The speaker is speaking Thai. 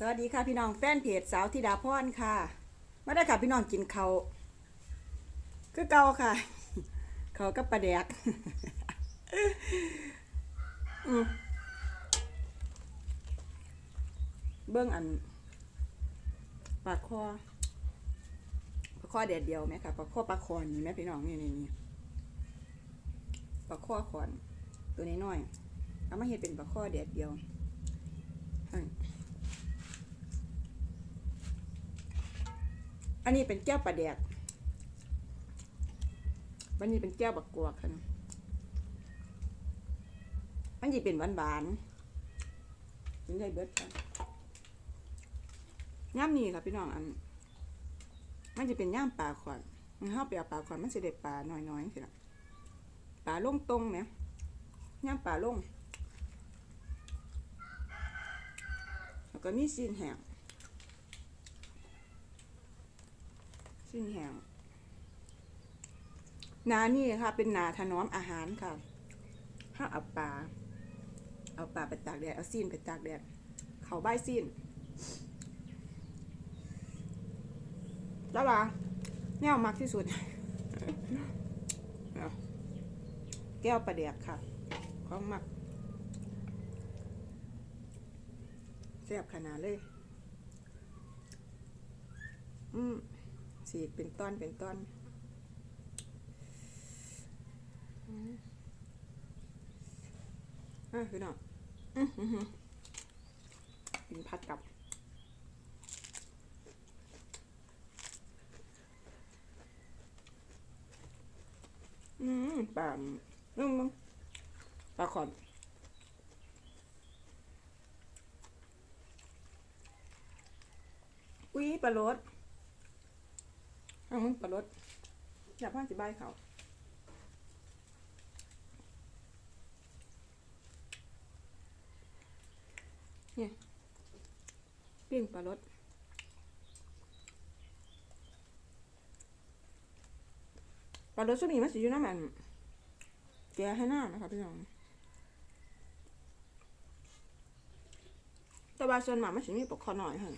สวัสดีค่ะพี่น้องแฟนเพจสาวธิดาพรค่ะมาได้ค่ะพี่น้องกินเขาคือเก่าค่ะ เขากับปลาแดกเบื้องอันปลาคอปลาคอแดดเดียวไหมค่ะปลาคอปลาคอนนี่ไหมพี่น้องนี่นี่นี่ปลาคอคอนตัวนี้น้อยๆเอามาเห็ดเป็นปลาคอแดดเดียวอืม อันนี้เป็นแก้วปลาแดกวันนี้เป็นแก้วบักกวกค่ะนอันนี้เป็นหวานหวานๆกินได้เบิดค่ะย่ามนี้ค่ะพี่น้องอัน มันจะเป็นย่ามปลาขวานมันเข้าไปเอาปลาขวานมันจะได้ปลาน้อยๆสิละปลาลงตรงเนี่ยย่ามปลาลงแล้วก็มีซีนแห้ง สิ้นแห้งนานี่ค่ะ เป็นนาถนอมอาหารค่ะถ้าเอาปลา เอาปลาไปตากแดด เอาซีนไปตากแดด เขาใบซีน แล้วล่ะแนวมักที่สุด แก้วปลาแดกค่ะ ของมักแซ่บขนาดเลย อืม สีกเป็นต้อนเป็นต้อนอะคือน้องอื้อหือหือกินผัดกับอืมปลาอืมปลาขอนอุ้ยปลาโรส เอามึงปลาลดอยากพ่อสิบายเขาเนี่ยปิ้งปลาลดปลาลดช่วงนี้มันสิอยู่น้ำมันแกให้หน้านะคะพี่น้องแต่ว่าส่วนมากมันสิมีปกคอหน่อยค่ะ